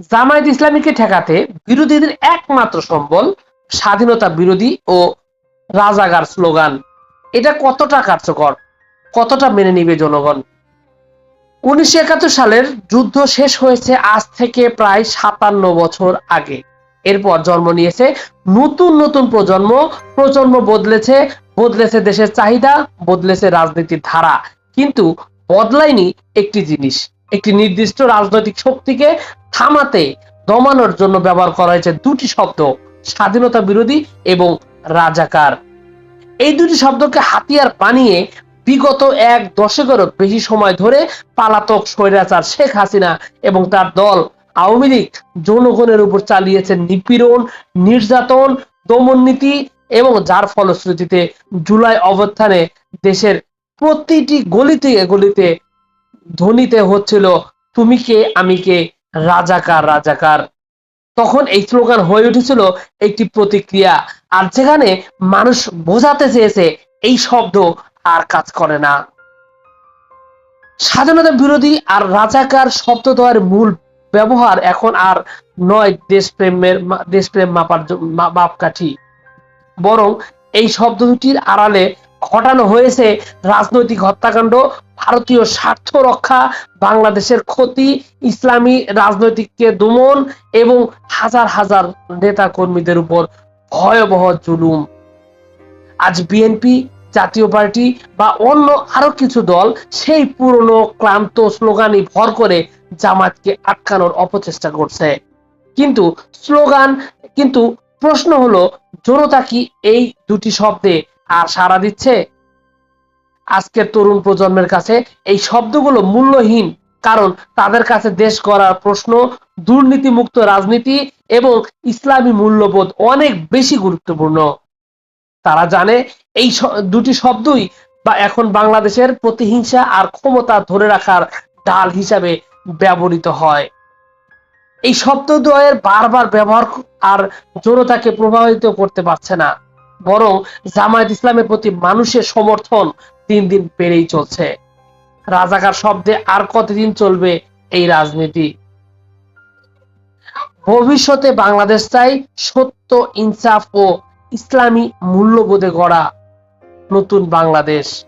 জামায়াত ইসলামীকে ঠেকাতে বিরোধীদের একমাত্র সম্বল স্বাধীনতা বিরোধী ও রাজাগার স্লোগান। এটা কতটা কার্যকর, কতটা মেনে নিবে জনগণ? উনিশশো একাত্তর সালের যুদ্ধ শেষ হয়েছে আজ থেকে প্রায় সাতান্ন বছর আগে। এরপর জন্ম নিয়েছে নতুন নতুন প্রজন্ম প্রজন্ম বদলেছে বদলেছে দেশের চাহিদা, বদলেছে রাজনীতির ধারা। কিন্তু বদলায়নি একটি জিনিস, একটি নির্দিষ্ট রাজনৈতিক শক্তিকে থামাতে দমানোর জন্য ব্যবহার করা হয়েছে দুটি শব্দ, স্বাধীনতা বিরোধী এবং রাজাকার। এই দুটি শব্দকে হাতিয়ার বানিয়ে বিগত এক দশকেরও বেশি সময় ধরে পালাতক স্বৈরাচার শেখ হাসিনা এবং তার দল আওয়ামী লীগ জনগণের উপর চালিয়েছে নিপীড়ন, নির্যাতন, দমন নীতি এবং যার ফলশ্রুতিতে জুলাই অভ্যুত্থানে দেশের প্রতিটি গলিতে গলিতে ধ্বনিতে হচ্ছিল, তুমি কে? আমি কে? রাজাকার রাজাকার। তখন এই স্লোগান হয়ে উঠেছিল একটি প্রতিক্রিয়া। আর যেখানে মানুষ বোঝাতে চেয়েছে, এই শব্দ আর কাজ করে না। স্বাধীনতা বিরোধী আর রাজাকার শব্দ দেওয়ার মূল ব্যবহার এখন আর নয় দেশপ্রেমের দেশপ্রেম মাপার মাপকাঠি। বরং এই শব্দ দুটির আড়ালে ঘটানো হয়েছে রাজনৈতিক হত্যাকাণ্ড, ভারতীয় স্বার্থ রক্ষা, বাংলাদেশের ক্ষতি, ইসলামী রাজনৈতিককে দমন এবং হাজার হাজার নেতা কর্মীদের উপর ভয়াবহ জুলুম। আজ বিএনপি, জাতীয় পার্টি বা অন্য আরও কিছু দল সেই পুরনো ক্লান্ত স্লোগানই ভর করে জামাতকে আটকানোর অপচেষ্টা করছে। কিন্তু স্লোগান, কিন্তু প্রশ্ন হলো, জনতা কি এই দুটি শব্দে আর সাড়া দিচ্ছে আজকের তরুণ প্রজন্মের কাছে এই শব্দগুলো মূল্যহীন, কারণ তাদের কাছে দেশ গড়ার প্রশ্ন, দুর্নীতিমুক্ত রাজনীতি এবং ইসলামী মূল্যবোধ অনেক বেশি গুরুত্বপূর্ণ। তারা জানে এই দুটি শব্দই বা এখন বাংলাদেশের প্রতিহিংসা আর ক্ষমতা ধরে রাখার ঢাল হিসাবে ব্যবহৃত হয়। এই শব্দদ্বয়ের বারবার ব্যবহার আর জনতাকে প্রভাবিত করতে পারছে না। বরং জামায়াত ইসলামের প্রতি মানুষের সমর্থন দিন দিন বেড়েই চলছে। রাজাকার শব্দে আর কতদিন চলবে এই রাজনীতি? ভবিষ্যতে বাংলাদেশ চাই সত্য, ইনসাফ ও ইসলামী মূল্যবোধে গড়া নতুন বাংলাদেশ।